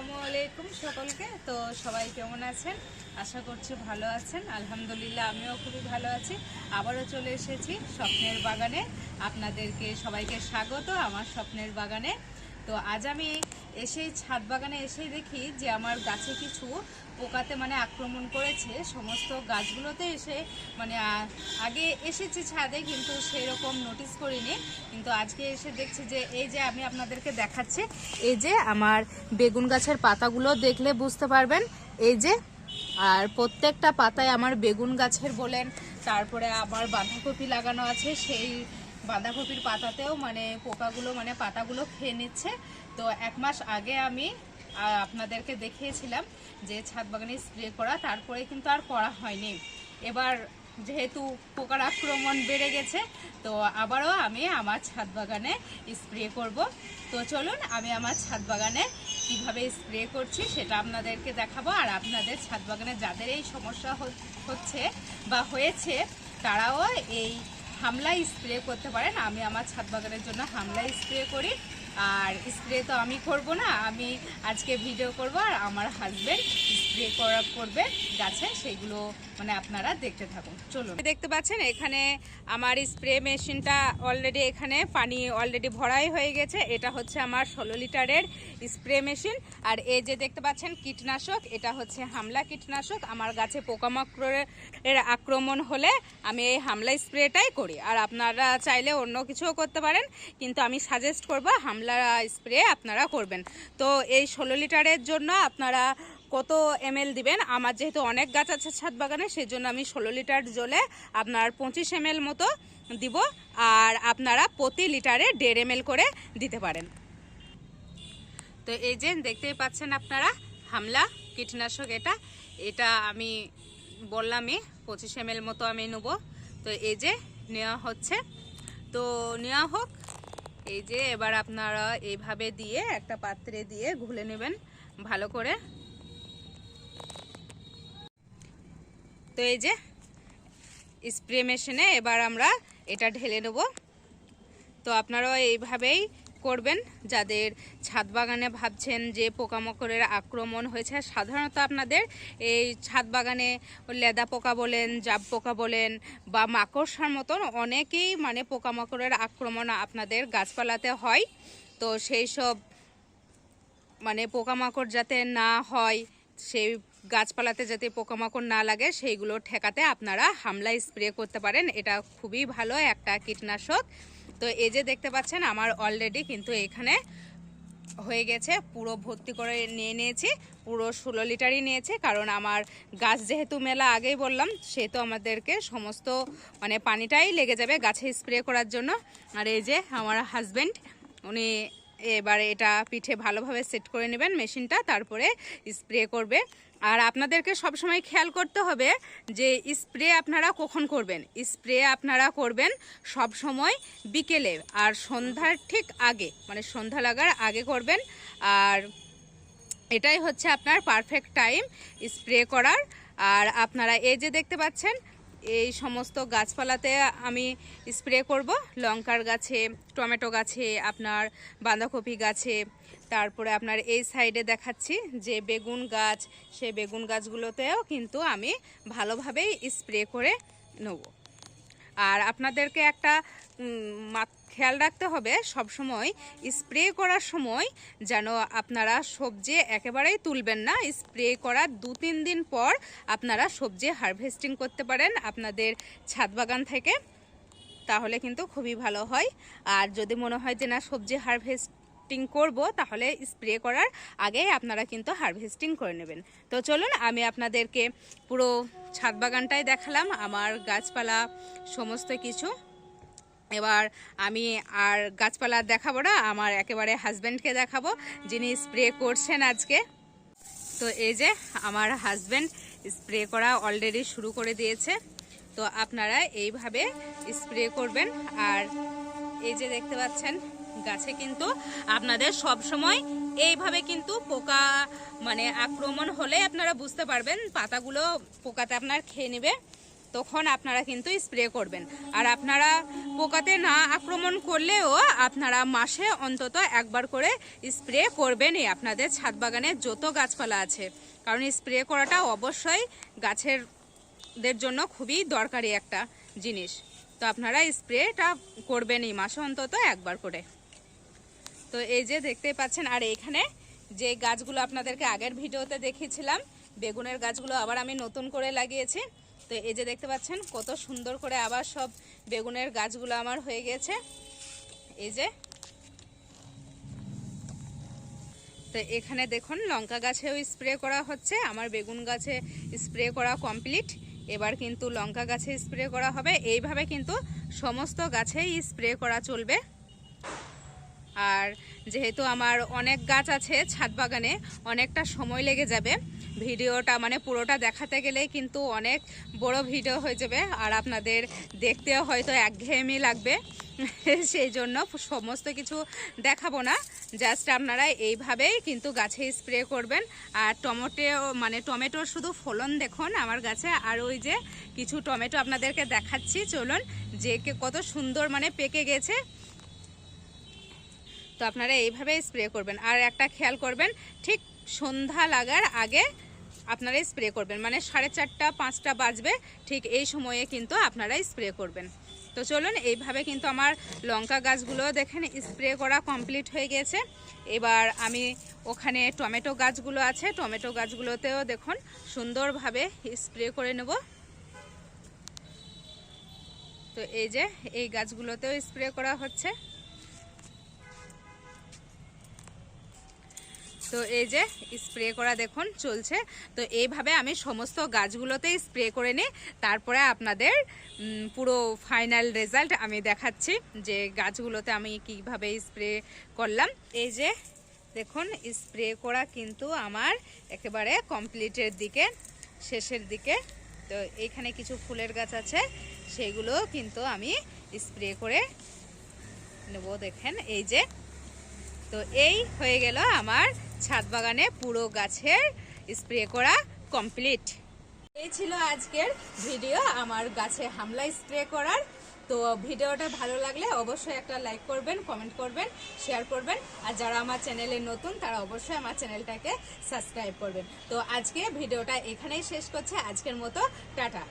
আসসালামু আলাইকুম সকলকে। তো সবাই কেমন আছেন? আশা করছি ভালো আছেন। আলহামদুলিল্লাহ আমিও খুবই ভালো আছি। আবারও চলে এসেছি স্বপ্নের বাগানে। আপনাদেরকে সবাইকে স্বাগত আমার স্বপ্নের বাগানে। তো আজ আমি এসেই ছাদ বাগানে এসেই দেখি যে আমার গাছে কিছু পোকাতে মানে আক্রমণ করেছে। সমস্ত গাছগুলোতে এসে মানে আগে এসেছি ছাদে কিন্তু সেই রকম নোটিস করিনি। কিন্তু আজকে এসে দেখছি যে এই যে আমি আপনাদেরকে দেখাচ্ছি, এই যে আমার বেগুন গাছের পাতাগুলো দেখলে বুঝতে পারবেন, এই যে, আর প্রত্যেকটা পাতায় আমার বেগুন গাছের বলেন, তারপরে আমার বাঁধাকপি লাগানো আছে, সেই বাঁধাকপির পাতাতেও মানে পোকাগুলো মানে পাতাগুলো খেয়ে নিচ্ছে। তো এক মাস আগে আমি আপনাদেরকে দেখিয়েছিলাম যে ছাদ বাগানে স্প্রে করা, তারপরে কিন্তু আর করা হয়নি। এবার যেহেতু পোকার আক্রমণ বেড়ে গেছে, তো আবারও আমি আমার ছাদ বাগানে স্প্রে করব। তো চলুন আমি আমার ছাদ বাগানে কীভাবে স্প্রে করছি সেটা আপনাদেরকে দেখাবো। আর আপনাদের ছাদ বাগানে যাদের এই সমস্যা হচ্ছে বা হয়েছে, তারাও এই হামলা স্প্রে করতে পারেন। আমি আমার ছাদ বাগানের জন্য হামলা স্প্রে করি। আর স্প্রে তো আমি করব না, আমি আজকে ভিডিও করব আর আমার হাজবেন্ড স্প্রে করা করবে গাছে, সেগুলো মানে আপনারা দেখতে থাকুন। চলুন। দেখতে পাচ্ছেন, এখানে আমার স্প্রে মেশিনটা অলরেডি এখানে পানি অলরেডি ভরাই হয়ে গেছে, এটা হচ্ছে আমার ষোলো লিটারের স্প্রে মেশিন আর এই যে দেখতে পাচ্ছেন, কীটনাশক, এটা হচ্ছে হামলা কীটনাশক। আমার গাছে পোকামাকড়ের আক্রমণ হলে আমি এই হামলা স্প্রেটাই করি। আর আপনারা চাইলে অন্য কিছুও করতে পারেন, কিন্তু আমি সাজেস্ট করব হামলা স্প্রে আপনারা করবেন। তো এই ষোলো লিটারের জন্য আপনারা কত এম দিবেন? আমার যেহেতু অনেক গাছ আছে ছাদ বাগানে সেই জন্য আমি ষোলো লিটার জলে আপনার পঁচিশ এম মতো দিব আর আপনারা প্রতি লিটারে দেড় এম করে দিতে পারেন। তো এই যে দেখতেই পাচ্ছেন আপনারা, হামলা, কীটনাশক এটা। এটা আমি বললামই, পঁচিশ এম মতো আমি নেব। তো এই যে নেওয়া হচ্ছে। তো নেওয়া হোক এই যে এবার আপনারা এইভাবে দিয়ে একটা পাত্রে দিয়ে ঘুলে নেবেন ভালো করে। তো এই যে স্প্রে মেশিনে এবার আমরা এটা ঢেলে নেব। তো আপনারাও এইভাবেই করবেন। যাদের ছাদ বাগানে ভাবছেন যে পোকামাকড়ের আক্রমণ হয়েছে, সাধারণত আপনাদের এই ছাদ বাগানে লেদা পোকা বলেন, জাব পোকা বলেন বা মাকড়সার মতন অনেকেই মানে পোকামাকড়ের আক্রমণ আপনাদের গাছপালাতে হয়। তো সেই সব মানে পোকামাকড় যাতে না হয়, সেই গাছপালাতে যাতে পোকামাকড় না লাগে, সেইগুলো ঠেকাতে আপনারা হামলা স্প্রে করতে পারেন। এটা খুবই ভালো একটা কীটনাশক। তো এই যে দেখতে পাচ্ছেন, আমার অলরেডি কিন্তু এখানে হয়ে গেছে। পুরো ভর্তি করে নিয়ে নিয়েছি, পুরো ষোলো লিটারই নিয়েছে, কারণ আমার গাছ যেহেতু মেলা আগেই বললাম, সেহেতু আমাদেরকে সমস্ত মানে পানিটাই লেগে যাবে গাছে স্প্রে করার জন্য। আর এই যে আমার হাজব্যান্ড উনি এবার এটা পিঠে ভালোভাবে সেট করে নেবেন মেশিনটা, তারপরে স্প্রে করবে। আর আপনাদেরকে সবসময় খেয়াল করতে হবে যে স্প্রে আপনারা কখন করবেন। স্প্রে আপনারা করবেন সব সময় বিকেলে আর সন্ধ্যার ঠিক আগে মানে সন্ধ্যা লাগার আগে করবেন। আর এটাই হচ্ছে আপনার পারফেক্ট টাইম স্প্রে করার। আর আপনারা এই যে দেখতে পাচ্ছেন এই সমস্ত গাছপালাতে আমি স্প্রে করব। লঙ্কার গাছে, টমেটো গাছে, আপনার বাঁধাকপি গাছে, তারপরে আপনার এই সাইডে দেখাচ্ছি যে বেগুন গাছ সে বেগুন গাছগুলোতেও কিন্তু আমি ভালোভাবেই স্প্রে করে নেব। আর আপনাদেরকে একটা খেয়াল রাখতে হবে সব সময় স্প্রে করার সময় যেন আপনারা সবজি একেবারেই তুলবেন না। স্প্রে করার দু, তিন দিন পর আপনারা সবজি হারভেস্টিং করতে পারেন আপনাদের ছাদ বাগান থেকে। তাহলে কিন্তু খুবই ভালো হয়। আর যদি মনে হয় যে না সবজি হারভেস্টিং করব, তাহলে স্প্রে করার আগেই আপনারা কিন্তু হারভেস্টিং করে নেবেন। তো চলুন, আমি আপনাদেরকে পুরো ছাদ বাগানটাই দেখালাম, আমার গাছপালা সমস্ত কিছু। এবার আমি আর গাছপালা দেখাবো না, আমার একেবারে হাজব্যান্ডকে দেখাবো, যিনি স্প্রে করছেন আজকে। তো এই যে আমার হাজব্যান্ড স্প্রে করা অলরেডি শুরু করে দিয়েছে। তো আপনারা এইভাবে স্প্রে করবেন, আর এই যে দেখতে পাচ্ছেন গাছে কিন্তু আপনাদের সব সময় এইভাবে কিন্তু পোকা মানে আক্রমণ হলে আপনারা বুঝতে পারবেন, পাতাগুলো পোকাতে আপনার খেয়ে নেবে, তখন আপনারা কিন্তু স্প্রে করবেন। আর আপনারা পোকাতে না আক্রমণ করলেও আপনারা মাসে অন্তত একবার করে স্প্রে করবেনই। আপনাদের ছাদ বাগানে যত গাছপালা আছে, কারণ স্প্রে করাটা অবশ্যই গাছের দের জন্য খুবই দরকারি একটা জিনিস। তো আপনারা স্প্রেটা করবেনই মাসে অন্তত একবার করে। তো এই যে দেখতেই পাচ্ছেন, আর এখানে যে গাছগুলো আপনাদেরকে আগের ভিডিওতে দেখিয়েছিলাম, বেগুনের গাছগুলো আবার আমি নতুন করে লাগিয়েছি। তো এই যে দেখতে পাচ্ছেন, কত সুন্দর করে আবার সব বেগুনের গাছগুলো আমার হয়ে গেছে। এই যে। তো এখানে দেখুন, লঙ্কা গাছেও স্প্রে করা হচ্ছে, আমার বেগুন গাছে স্প্রে করা কমপ্লিট। এবার কিন্তু লঙ্কা গাছে স্প্রে করা হবে, এইভাবে কিন্তু সমস্ত গাছেই স্প্রে করা চলবে। যেহেতু আমার অনেক গাছ আছে ছাদ বাগানে, অনেকটা সময় লেগে যাবে। ভিডিওটা মানে পুরোটা দেখাতে গেলেই কিন্তু অনেক বড় ভিডিও হয়ে যাবে আর আপনাদের দেখতেও হয়তো একঘেয়েমি লাগবে। সেই জন্য সমস্ত কিছু দেখাবো না, জাস্ট আপনারা এইভাবেই কিন্তু গাছে স্প্রে করবেন। আর টমেটো মানে টমেটোর শুধু ফলন দেখুন আমার গাছে, আর ওই যে কিছু টমেটো আপনাদেরকে দেখাচ্ছি। চলুন, যে কত সুন্দর মানে পেকে গেছে। তো আপনারা এইভাবে স্প্রে করবেন। আর একটা খেয়াল করবেন, ঠিক সন্ধ্যা লাগার আগে আপনারা স্প্রে করবেন। মানে সাড়ে চারটা, পাঁচটা বাজবে, ঠিক এই সময়ে কিন্তু আপনারা স্প্রে করবেন। তো চলুন, এইভাবে কিন্তু আমার লঙ্কা গাছগুলো দেখেন স্প্রে করা কমপ্লিট হয়ে গেছে। এবার আমি ওখানে টমেটো গাছগুলো আছে, টমেটো গাছগুলোতেও দেখুন, সুন্দরভাবে স্প্রে করে নেব। তো এই যে, এই গাছগুলোতেও স্প্রে করা হচ্ছে। তো এই যে স্প্রে করা দেখুন চলছে। তো এইভাবে আমি সমস্ত গাছগুলোতেই স্প্রে করে নিই। তারপরে আপনাদের পুরো ফাইনাল রেজাল্ট আমি দেখাচ্ছি যে গাছগুলোতে আমি কীভাবে স্প্রে করলাম। এই যে দেখুন, স্প্রে করা কিন্তু আমার একেবারে কমপ্লিটের দিকে, শেষের দিকে। তো এইখানে কিছু ফুলের গাছ আছে, সেগুলো কিন্তু আমি স্প্রে করে নেব। দেখেন, এই যে তো এই হয়ে গেল আমার ছাদ বাগানে পুরো গাছের স্প্রে করা কমপ্লিট। এই ছিল আজকের ভিডিও আমার গাছে হামলা স্প্রে করার। তো ভিডিওটা ভালো লাগলে অবশ্যই একটা লাইক করবেন, কমেন্ট করবেন, শেয়ার করবেন। আর যারা আমার চ্যানেলে নতুন, তারা অবশ্যই আমার চ্যানেলটাকে সাবস্ক্রাইব করবেন। তো আজকে ভিডিওটা এখানেই শেষ করছে। আজকের মতো, টাটা।